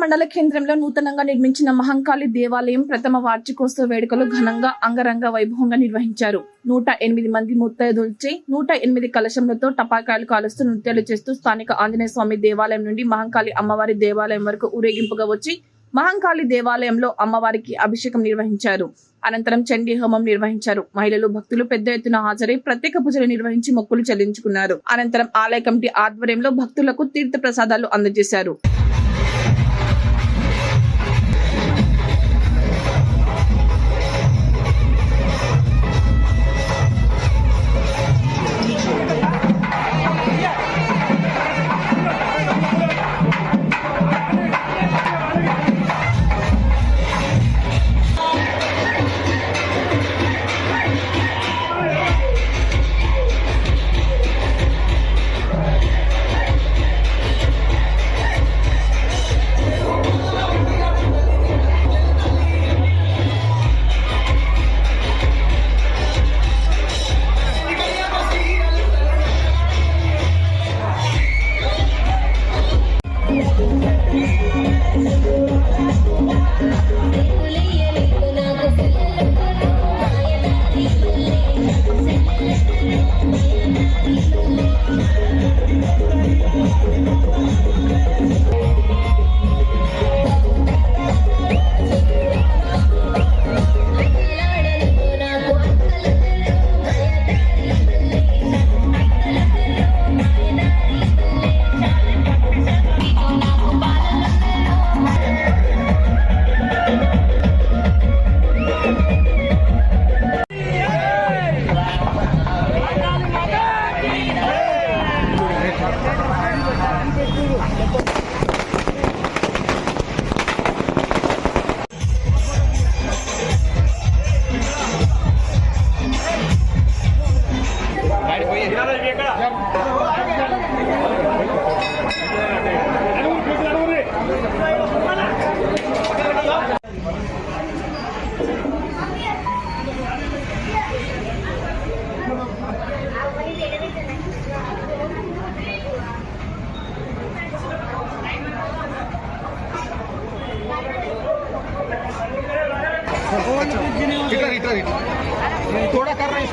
మండల కేంద్రంలో నూతనంగా నిర్మించిన మహంకాళి దేవాలయం ప్రథమ వార్షికోత్సవ వేడుకలు ఘనంగా అంగరంగ వైభవంగా నిర్వహించారు. నూట ఎనిమిది మంది ముత్తైదులచే నూట ఎనిమిది కలశములతో టపాకాయలు కాలుస్తూ నృత్యాలు చేస్తూ స్థానిక ఆంజనేయ స్వామి దేవాలయం నుండి మహంకాళి అమ్మవారి దేవాలయం వరకు ఊరేగింపుగా వచ్చి మహంకాళి దేవాలయంలో అమ్మవారికి అభిషేకం నిర్వహించారు. అనంతరం చండీ హోమం నిర్వహించారు. మహిళలు భక్తులు పెద్ద ఎత్తున హాజరై ప్రత్యేక పూజలు నిర్వహించి మొక్కులు చెల్లించుకున్నారు. అనంతరం ఆలయ కమిటీ ఆధ్వర్యంలో భక్తులకు తీర్థ ప్రసాదాలు అందజేశారు. ఎక్కడ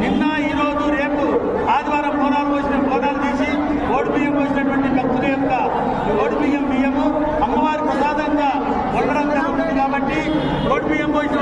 నిన్న ఈ రోజు రేపు ఆదివారం బోనాలు పోసిన బోనాలు తీసి ఓడి బియ్యం పోసినటువంటి భక్తుల యొక్క ఓడి బియ్యం బియ్యము అమ్మవారి ప్రసాదంగా వండడం జరుగుతుంది కాబట్టి ఓడి బియ్యం పోసిన